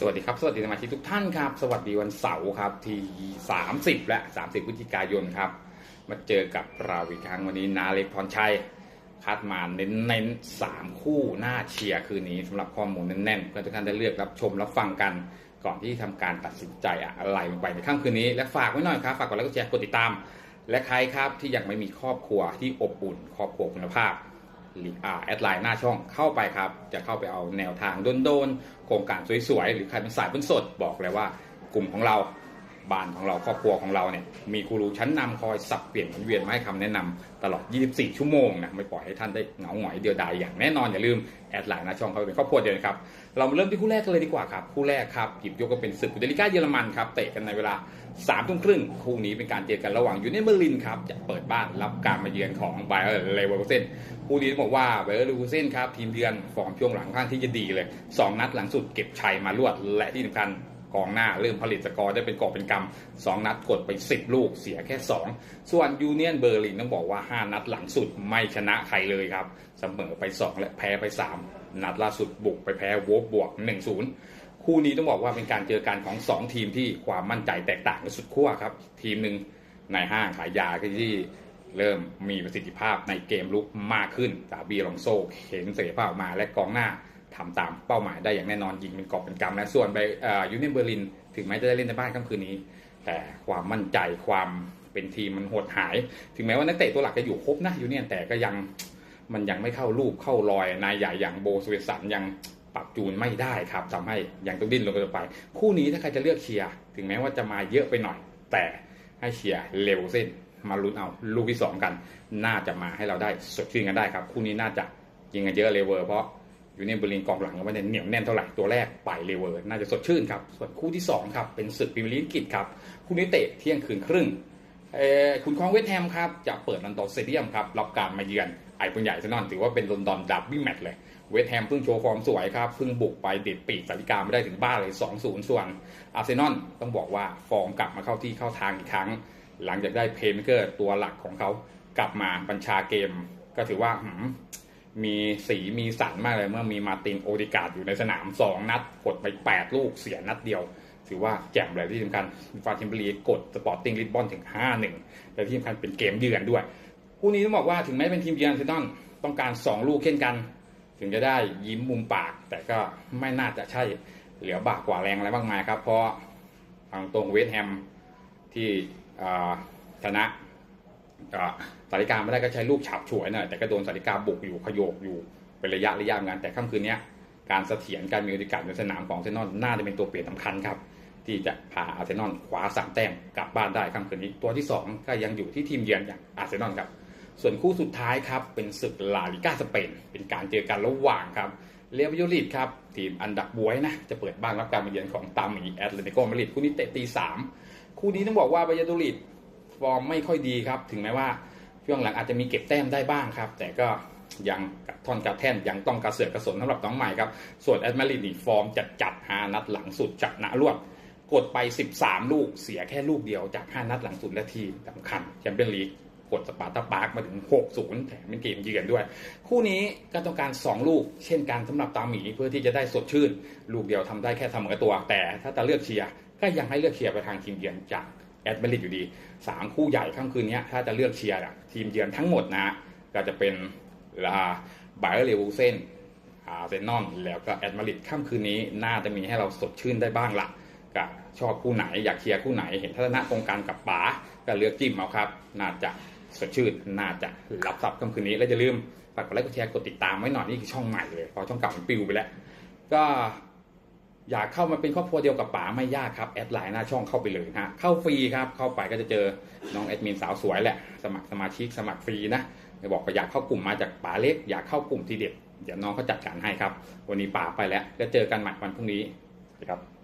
สวัสดีครับ สวัสดีสมาชิกทุกท่านครับ สวัสดีวันเสาร์ครับที่ 30 และ 30พฤศจิกายนครับ มาเจอกับเราอีกครั้งวันนี้นาเล็กพรชัยคัดมาเน้นๆ3คู่หน้าเชียร์คืนนี้สำหรับข้อมูลแน่นๆเพื่อทุกท่านได้เลือกรับชมรับฟังกัน ก่อนที่ทำการตัดสินใจอะไรลงไปในค่ำคืนนี้และฝากไว้หน่อยครับฝากกดไลค์กดแชร์กดติดตาม และใครครับที่ยังไม่มีครอบครัวที่อบอุ่นครอบครัวคุณภาพ แอดไลน์หน้าช่องเข้าไปครับ จะเข้าไปเอาแนวทางโดนๆโครงการสวยๆ หรือใครเป็นสายเป็นสดบอกเลยว่ากลุ่มของเราบ้านของเราครอบครัวของเราเนี่ยมีกูรูชั้นนำคอยสับเปลี่ยนหมุนเวียนมาให้คำแนะนำตลอด 24 ชั่วโมงนะไม่ปล่อยให้ท่านได้เหงาหงอยเดียวดายอย่างแน่นอนอย่าลืมแอดไลน์หน้าช่องเข้าไปเป็นครอบครัวเดียวกันครับเรามาเริ่มที่คู่แรกกันเลยดีกว่าครับคู่แรกครับหยิบยกก็เป็นศึกบุนเดลิก้าเยอรมันครับเตะกันในเวลา 3ามทุ่มครึ่งคู่นี้เป็นการเจอกันระหว่างยูเนเบอร์ลินครับจะเปิดบ้านรับการมาเยือนของไบเออร์เลเวอร์เซนคู่นี้ต้องบอกว่าไบเออร์เลเวอร์เซนครับทีมเยือนฟอร์มช่วงหลังข้างที่จะดีเลย 2 นัดหลังสุดเก็บชัยมารวดและที่สำคัญกองหน้าเริ่มผลิตสกอร์ได้เป็นกอบเป็นกำสองนัดกดไป 10 ลูกเสียแค่ 2 ส่วนยูเนียนเบอร์ลินต้องบอกว่า 5 นัดหลังสุดไม่ชนะใครเลยครับเสมอไป 2 และแพ้ไป 3 นัดล่าสุดบุกไปแพ้โวบบวก 1-0 คู่นี้ต้องบอกว่าเป็นการเจอกันของ 2 ทีมที่ความมั่นใจแตกต่างกันสุดขั้วครับ ทีมหนึ่งในห้างขายยาที่เริ่มมีประสิทธิภาพในเกมลุกมากขึ้นดาบีลองโซเห็นศักยภาพออกมาและกองหน้าทำตามเป้าหมายได้อย่างแน่นอนยิงเป็นกอบเป็นกำและส่วนไปยูเนียนเบอร์ลินถึงแม้จะได้เล่นในบ้านค่ำคืนนี้ แต่ความมั่นใจความเป็นทีมมันหดหาย ถึงแม้ว่านักเตะตัวหลักจะอยู่ครบนะยูเนียนแต่ก็ยังมันยังไม่เข้ารูปเข้ารอยนายใหญ่อย่างโบสเวสันยัง ปรับจูนไม่ได้ครับทำให้ยังต้องดิ้นลงกันไป คู่นี้ถ้าใครจะเลือกเชียร์ถึงแม้ว่าจะมาเยอะไปหน่อย แต่ให้เชียร์เร็วเส้นมาลุ้นเอาลูกที่สองกัน น่าจะมาให้เราได้สดชื่นกันได้ครับ คู่นี้น่าจะยิงกันเยอะเลเวอร์เพราะอยู่ในบริงกองหลังก็ไม่ได้เหนียวแน่นเท่าไหร่ตัวแรกไปเลเวอร์น่าจะสดชื่นครับส่วนคู่ที่สองครับเป็นศึกพรีเมียร์ลีกอังกฤษครับคู่นี้เตะเที่ยงคืนครึ่ง คุณคองเวสแฮมครับจะเปิดลอนดอนสเตเดียมครับรับการมาเยือนไอ้ปุญใหญ่ซะนอนถือว่าเป็นลอนดอนดับบี้แมตช์เลยเวสแฮมเพิ่งโชว์ฟอร์มสวยครับเพิ่งบุกไปเด็ดปีกสาริกาไม่ได้ถึงบ้านเลย 2-0 ส่วนอาร์เซนอลต้องบอกว่าฟอร์มกลับมาเข้าที่เข้าทางอีกครั้ง หลังจากได้เพเมเกอร์ตัวหลักของเขากลับมาบัญชาเกม ก็ถือว่ามีสีมีสันมากเลยเมื่อมีมาตินโอดิการ์ดอยู่ในสนาม 2 นัดกดไป 8 ลูกเสียนัดเดียว ถือว่าแจ่มเลยที่สำคัญฟาทิมเบรีกดสปอร์ติ้งลิสบอนถึง 5-1 และที่สำคัญเป็นเกมเยือนด้วยคู่นี้ต้องบอกว่าถึงแม้เป็นทีมเยือนเซนอลต้องการ 2 ลูกเช่นกัน ถึงจะได้ยิ้มมุมปาก แต่ก็ไม่น่าจะใช่เหลือบากกว่าแรงอะไรมากมายครับ เพราะทางตรงเวสแฮมที่ชนะสาริกาไม่ได้ก็ใช้ลูกฉับฉวยหน่อยแต่ก็โดนสาริกาบุกอยู่ขยโยกอยู่เป็นระยะระยะงานแต่ค่ำคืนนี้การเสถียรการมีโอกาสในสนามของเซนนอลน่าจะเป็นตัวเปลี่ยนสำคัญครับ ที่จะพาอาร์เซนอลคว้าสามแต้มกลับบ้านได้ค่ำคืนนี้ ตัวที่ 2 ก็ยังอยู่ที่ทีมเยือนอย่างอาร์เซนอลครับ ส่วนคู่สุดท้ายครับ เป็นศึกลาลิก้าสเปน เป็นการเจอกันระหว่างครับเรอัลมาดริดครับทีมอันดับบวยนะ จะเปิดบ้านรับการมาเยือนของตามหมีแอตเลติโกมาดริดคู่นี้เตะตีสามคู่นี้ต้องบอกว่าบายาโดริดฟอร์มไม่ค่อยดีครับ ถึงแม้ว่าช่วงหลังอาจจะมีเก็บแต้มได้บ้างครับ แต่ก็ยังกระท่อนกระแท่นยังต้องกระเสือกกระสนสำหรับน้องใหม่ครับ ส่วนแอตมาดริดนี่ฟอร์มจัดจัดหานัดหลังสุดจัดหนารวด กดไป 13 ลูกเสียแค่ลูกเดียวจาก 5 นัดหลังสุดและทีสำคัญแชมเปี้ยนลีกกดสปาร์ตาปาร์กมาถึง 6-0 แถมเป็นเกมเยือนด้วย คู่นี้ก็ต้องการ 2 ลูก เช่นกันสำหรับตาหมีเพื่อที่จะได้สดชื่น ลูกเดียวทำได้แค่เสมอตัว แต่ถ้าจะเลือกเชียร์ก็ยังให้เลือกเชียร์ไปทางทีมเยือนจากแอดมาดริดอยู่ดี 3 คู่ใหญ่ค่ำคืนนี้ถ้าจะเลือกเชียร์ทีมเยือนทั้งหมดนะก็จะเป็นลาไบเอร์เลวูเซนอาร์เซนอลแล้วก็แอดมาดริดค่ำคืนนี้น่าจะมีให้เราสดชื่นได้บ้างละ ก็ชอบคู่ไหนอยากเชียร์คู่ไหนเห็นทัศนะตรงกันกับป๋าก็เลือกจิ้มเอาครับ น่าจะสดชื่นน่าจะรับทรัพย์ค่ำคืนนี้แล้วอย่าลืมฝากกดไลค์กดแชร์กดติดตามไว้หน่อยนี่คือช่องใหม่เลยเพราะช่องเก่ามันปิวไปแล้ว ก็อยากเข้ามาเป็นครอบครัวเดียวกับป๋าไม่ยากครับแอดไลน์หน้าช่องเข้าไปเลยฮะเข้าฟรีครับเข้าไปก็จะเจอน้องแอดมินสาวสวยแหละสมัครสมาชิกสมัครฟรีนะบอกว่าอยากเข้ากลุ่มมาจากป๋าเล็กอยากเข้ากลุ่มทีเด็ดเดี๋ยวน้องเขาจัดการให้ครับ วันนี้ป๋าไปแล้วแล้วเจอกันใหม่วันพรุ่งนี้สวัสดีครับ